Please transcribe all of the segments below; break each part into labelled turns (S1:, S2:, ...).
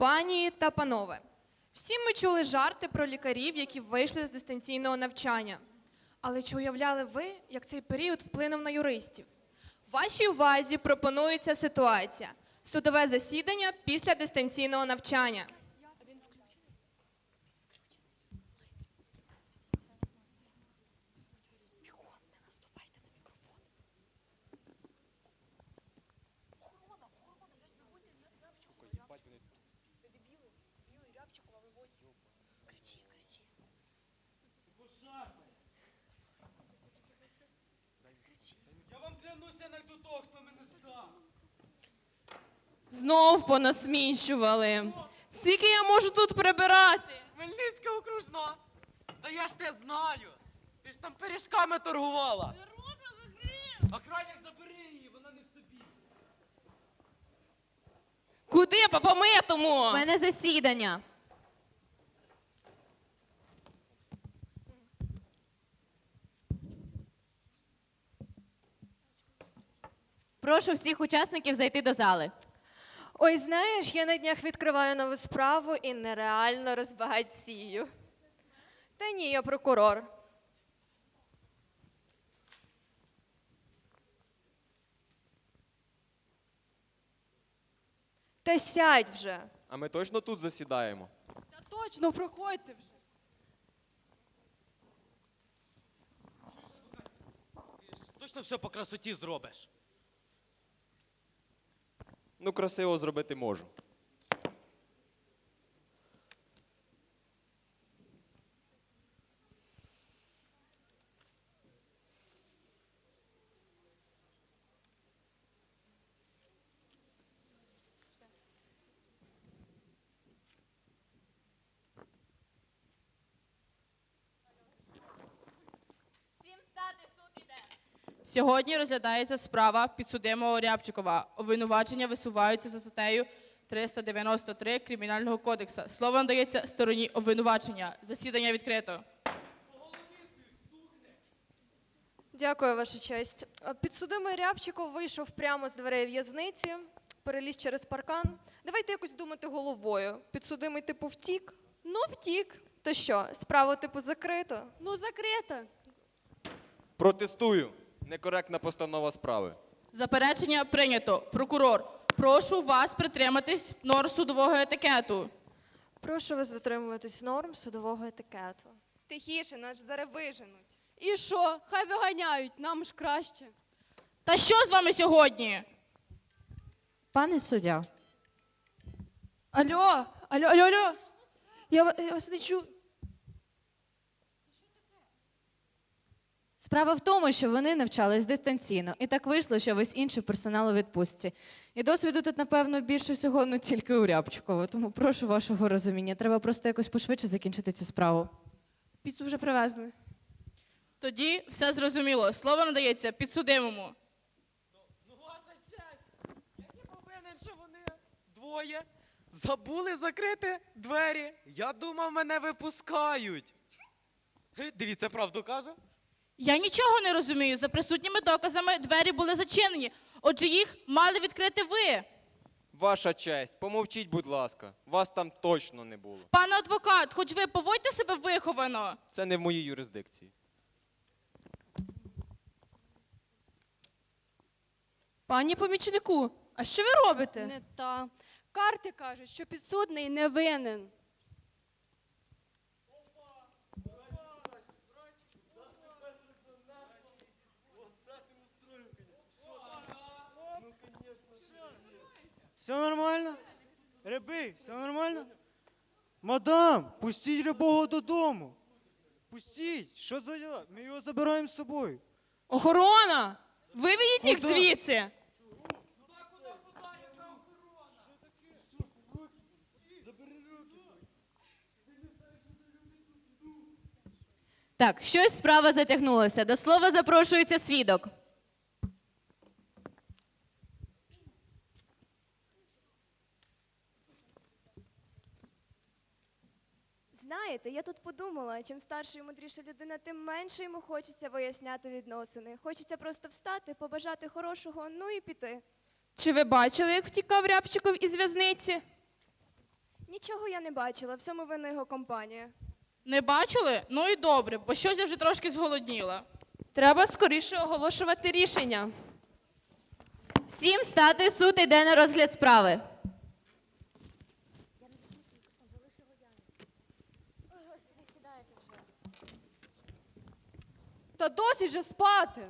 S1: Пані та панове, всі ми чули жарти про лікарів, які вийшли з дистанційного навчання. Але чи уявляли ви, як цей період вплинув на юристів? Вашій увазі пропонується ситуація: судове засідання після дистанційного навчання.
S2: Клянуся, найду того, хто мене здав.
S3: Знов понасмінчували. Скільки я можу тут прибирати?
S2: Хмельницька окружна. Та я ж те знаю. Ти ж там пиріжками торгувала. Охранник забери її, вона не в собі.
S3: Куди по помитому?
S4: У мене засідання. Прошу всіх учасників зайти до зали.
S5: Ой, знаєш, я на днях відкриваю нову справу і нереально розбагатію. Та ні, я прокурор. Та сядь вже.
S6: А ми точно тут засідаємо?
S1: Та точно, проходьте вже.
S2: Ти ж точно все по красоті зробиш.
S6: Ну, красиво зробити можу.
S7: Сьогодні розглядається справа підсудимого Рябчикова. Обвинувачення висуваються за статтею 393 Кримінального кодексу. Слово надається стороні обвинувачення. Засідання відкрито.
S5: Дякую, ваша честь. Підсудимий Рябчиков вийшов прямо з дверей в'язниці, переліз через паркан. Давайте якось думати головою. Підсудимий типу втік.
S1: Ну, втік.
S5: То що, справу типу закрито?
S1: Ну, закрита.
S6: Протестую. Некоректна постанова справи.
S7: Заперечення прийнято. Прокурор, прошу вас притриматись норм судового етикету.
S5: Прошу вас дотримуватись норм судового етикету.
S1: Тихіше, нас зараз виженуть. І що? Хай виганяють, нам ж краще.
S7: Та що з вами сьогодні?
S4: Пане суддя,
S5: Алло, алло, алло, алло. Я, я вас не чую.
S4: Справа в тому, що вони навчались дистанційно, і так вийшло, що весь інший персонал у відпустці. І досвіду тут, напевно, більше всього ну тільки у Рябчикова. Тому прошу вашого розуміння. Треба просто якось пошвидше закінчити цю справу.
S5: Піцу вже привезли.
S7: Тоді все зрозуміло. Слово надається підсудимому.
S2: Ну, ваша честь. Я не повинен, що вони двоє забули закрити двері. Я думав, мене випускають. Дивіться, правду каже.
S7: Я нічого не розумію. За присутніми доказами двері були зачинені. Отже, їх мали відкрити ви.
S6: Ваша честь, помовчіть, будь ласка. Вас там точно не було.
S7: Пане адвокат, хоч ви поводьте себе виховано.
S6: Це не в моїй юрисдикції.
S3: Пані помічнику, а що ви робите?
S8: Не та. Карти кажуть, що підсудний не винен.
S9: Все нормально? Рябий, все нормально? Мадам, пустіть рябого додому. Пустіть, що за діла? Ми його забираємо з собою.
S3: Охорона! Виведіть їх
S9: Куди?
S3: звідси!
S4: Так, щось справа затягнулася. До слова запрошується свідок.
S5: Знаєте, я тут подумала, чим старша і мудріша людина, тим менше йому хочеться виясняти відносини. Хочеться просто встати, побажати хорошого, ну і піти.
S3: Чи ви бачили, як втікав Рябчиков із в'язниці?
S10: Нічого я не бачила, всьому винна його компанія.
S7: Не бачили? Ну і добре, бо щось я вже трошки зголодніла.
S3: Треба скоріше оголошувати рішення.
S11: Всім стати суд іде на розгляд справи.
S1: Та досить же спати.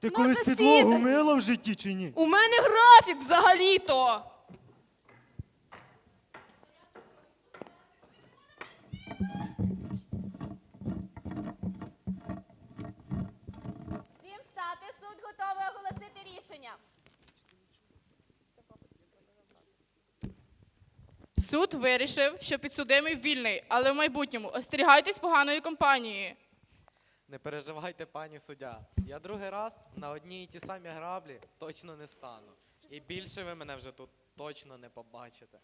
S9: Ти
S1: Ну,
S9: колись підлогу мила в житті чи ні?
S3: У мене графік взагалі-то.
S11: Всім стати суд готовий рішення.
S7: Суд вирішив, що підсудимий вільний, але в майбутньому остерігайтесь поганої компанії.
S2: Не переживайте, пані суддя. Я другий раз на одній і ті самі граблі точно не стану. І більше ви мене вже тут точно не побачите.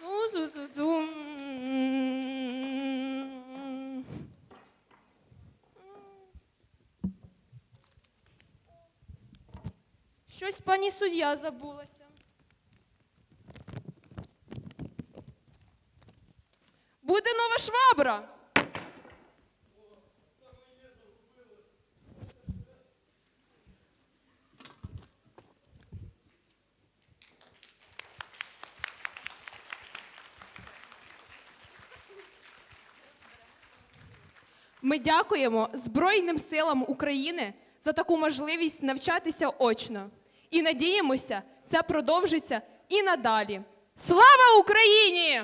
S3: Ну, зу-зу-зум. Щось пані суддя забулася. Буде нова швабра. Ми дякуємо Збройним силам України за таку можливість навчатися очно. І надіємося, це продовжиться і надалі. Слава Україні!